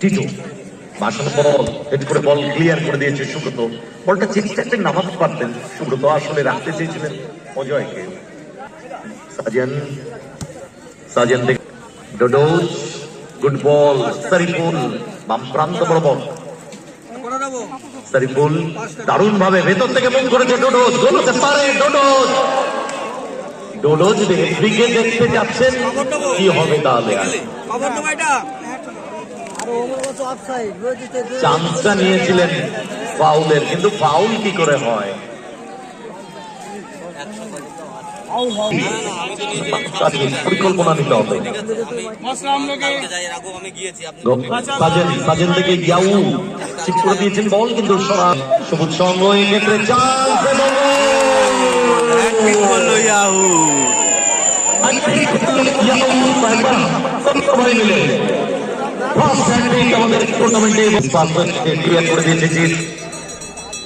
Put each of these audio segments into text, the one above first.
টিটু। মাসাল বল হেড করে বল ক্লিয়ার করে দিয়েছে সুব্রত। বলটা চেষ্টাতে নামাতে পারতেন। সুব্রত আসলে রাখতে চেয়েছিলেন অজয়কে। সাজেন সাজেন দেখ ডোডোজ, গুড বল, সারিফুল বাম প্রান্ত বরাবর সারিফুল দারুণ ভাবে ভেতর থেকে মুখ করেছে ডোডোজ। গোল হতে পারে ডোডোজ। ডোডোজ রেফরিকে দেখতে যাচ্ছেন। কি হবে তাহলে? চান্সটা নিয়েছিলেন ফাউলের কিন্তু ফাউল কি করে হয়? পরিকল্পনা নিতে হবে। সাজেন থেকে ইয়াউ ঠিক করে দিয়েছেন বল কিন্তু সবুজ সঙ্গ এক্ষেত্রে চান্স এবং ইয়াহু। সবাই মিলে। ফার্স্ট হ্যান্ডিং আমাদের টুর্নামেন্টে পাসওয়ার্ডকে ক্লিয়ার করে দিয়েছে জিত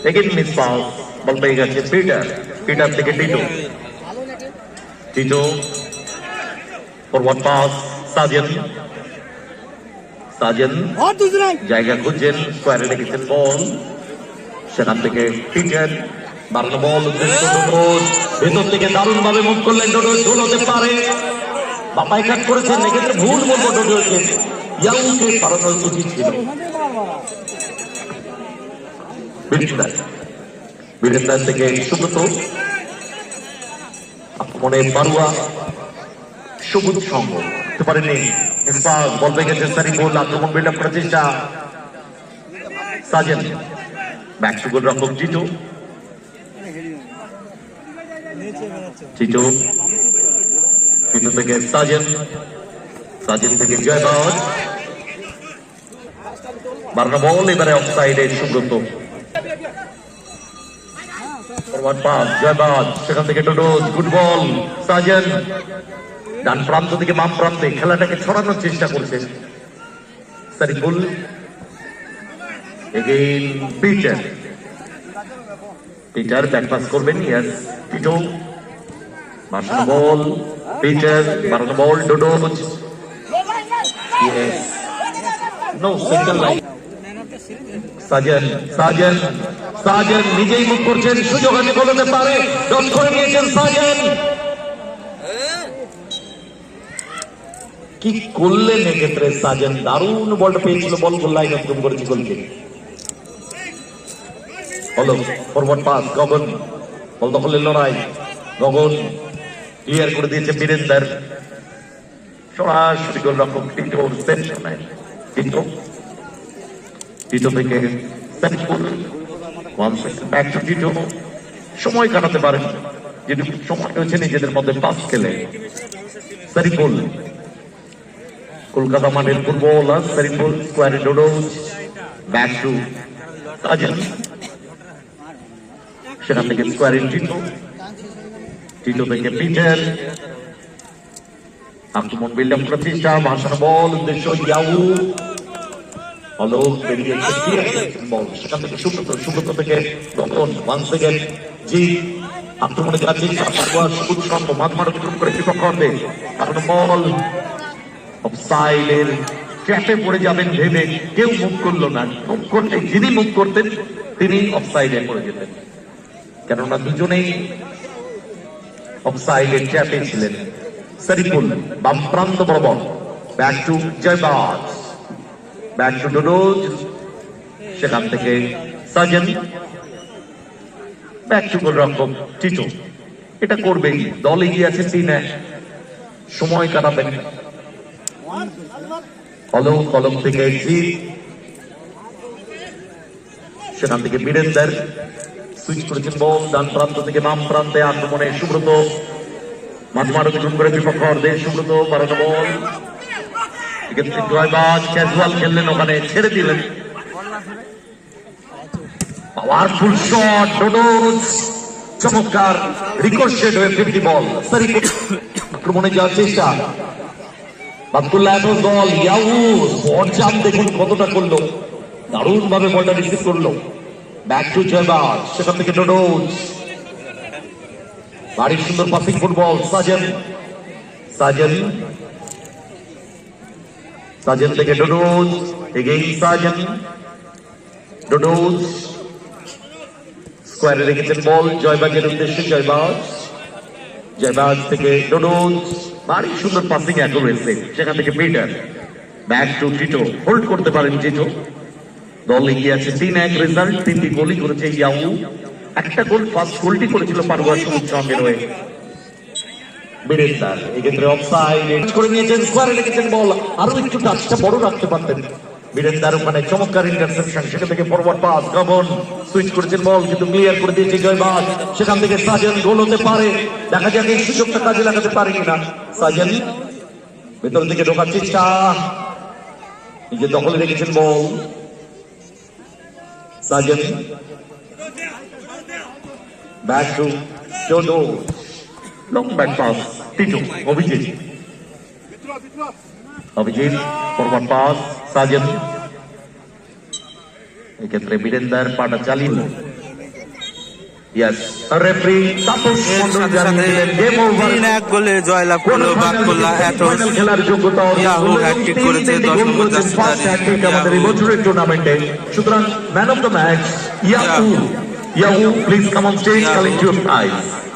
সেকেন্ড মিস পাস বল পেয়ে গেছে পিটার পিটার থেকে টিটো টিটো ফরওয়ার্ড পাস সাজেন সাজেন জায়গা খুঁজছেন স্কোয়ারে রেখেছেন বল সেখান থেকে পিটার বাড়ানো বল ভেতর থেকে দারুণ ভাবে মুভ করলেন হতে পারে বাপাই কাট করেছেন এক্ষেত্রে ভুল বলব ইয়াউকে উচিত ছিল থেকে সুব্রত মনে বারুয়া সবুজ সঙ্গ হতে পারেনি ইসফাক বল পেয়ে গেছে সারিফুল আক্রমণ বিল্ড আপ করার চেষ্টা সাজেন ব্যাক টু গোল রক্ষক টিটো থেকে সাজেন সাজেন থেকে জয়বাদ বারো বল, এবারে অফ সাইডে সুব্রত। সেখান থেকে টোটোস গুড বল, সাজেন। ডান প্রান্ত থেকে বাম প্রান্তে খেলাটাকে ছড়ানোর চেষ্টা করছে Shariful. Again Peter. Peter back pass করবেন ইয়েস টিটো বাড়ানো বল, পিটার। বাড়ানো বল ডোডোজ নিজেই মুখ করছেন, সুযোগ বলতে পারে করে নিয়েছেন কি করলেন এক্ষেত্রে সাজেন দারুণ বলটা পেয়েছিল, বল গোল একদম করেছে গোলকে। হলো ফরওয়ার্ড পাস গগন। বল দখলের লড়াই, গগন। ক্লিয়ার করে দিয়েছে বীরেন্দার। সরাসরি গোল রক্ষক টিটো সেন্টার টিটো টিটো থেকে Saiful one second back to সময় কাটাতে পারেন যেটুকু সময় হয়েছে নিজেদের মধ্যে পাস খেলে সারিফুল কলকাতা মাঠের ফুটবলার সারিফুল স্কোয়ারে ডোডোজ ব্যাক টু সেখান থেকে স্কোয়ারে টিটো টিটো থেকে পিটার আক্রমণ বিল্ড আপ প্রতিষ্ঠা, ভাষণ বল, উদ্দেশ্য ইয়াহু। হলো বেরিয়ে বল, সেখান থেকে সুব্রত থেকে রতন ওয়ান সেকেন্ড জি আক্রমণে যাচ্ছে মাঝ অতিক্রম করে কারণ বল অফসাইডের ট্র্যাপে পড়ে যাবেন ভেবে কেউ মুখ করল না। মুখ করলে যিনি মুখ করতেন, তিনি অফসাইডে পড়ে যেতেন। কেননা দুজনেই অফসাইডের ট্র্যাপে ছিলেন। সারিফুল বাম প্রান্ত বরাবর ব্যাক টু জয়বাজ ব্যাক টু ডোডোজ সেখান থেকে সাজেন ব্যাক টু গোল রক্ষক, টিটো। এটা করবেই, দল এগিয়ে আছে তিন এক। সময় কাটাবেন। কলম কলম থেকে জিত সেখান থেকে বীরেন্দার। সুইচ করেছেন বল ডান প্রান্ত থেকে বাম প্রান্তে আক্রমণে সুব্রত। জয়বাজ ক্যাজুয়াল খেললেন, ওখানে ছেড়ে দিলেন। শট চমৎকার হয়ে ফিফটি বল আক্রমণে যাওয়ার চেষ্টা। দেখুন কতটা করল। দারুণ ভাবে বলটা রিসিভ করল। ব্যাক টু জয়বাজ, সেখান থেকে ডোডোজ বাড়ির সুন্দর পাসিং ফুটবল সাজেন সাজেন সাজেন থেকে ডোডোজ, এগেইন সাজেন ডোডোজ, স্কোয়ারে রেখেছেন বল, জয়বাগের উদ্দেশ্যে জয়বাজ জয়বাজ থেকে ডোডোজ ভারী সুন্দর পাসিং অ্যাকুরেসি সেখান থেকে Peter back to Tito hold করতে পারেন টিটো দল এগিয়ে আছে তিন এক রেজাল্ট তিনটি গোলই করেছে ইয়াহু। একটা গোল ফার্স্ট গোলটি করেছিল পারুয়া সবুজ সঙ্গে রয়ে বীরেন্দার এক্ষেত্রে অফসাইড করে নিয়েছেন স্কোয়ারে রেখেছেন বল। আরও একটু টাচটা বড় রাখতে পারতেন। বীরেন্দার ওখানে চমৎকার ইন্টারসেপশন সেখান থেকে ফরওয়ার্ড পাস গবন সুইচ করেছেন বল, কিন্তু ক্লিয়ার করে দিয়েছে জয়বাজ সেখান থেকে সাজেন গোল হতে পারে। দেখা যাক এই সুযোগটা কাজে লাগাতে পারে কিনা। সাজেন ভেতর থেকে ঢোকার চেষ্টা। নিজে দখলে রেখেছেন বল। সাজেন back to Dodo long back pass Tito Abhijit Abhijit forward pass সাজেন এক্ষেত্রে বীরেন্দার পাটা চালিয়ে ইয়াস রেফারি তাপস মন্ডল জানিয়ে গেম ওভার তিন এক গোলে জয়লাভ করল বাকুল্লা অ্যাটস খেলার যোগ্যতা ইয়াহু হ্যাটট্রিক করেছে তিনটি দশ গোল নম্বর করেছেন জার্সি ফার্স্ট ধারী হ্যাটট্রিক আমাদের এই বছরের টুর্নামেন্টে সুতরাং man of the match Yahoo Yahoo, please come on stage, collect your prize.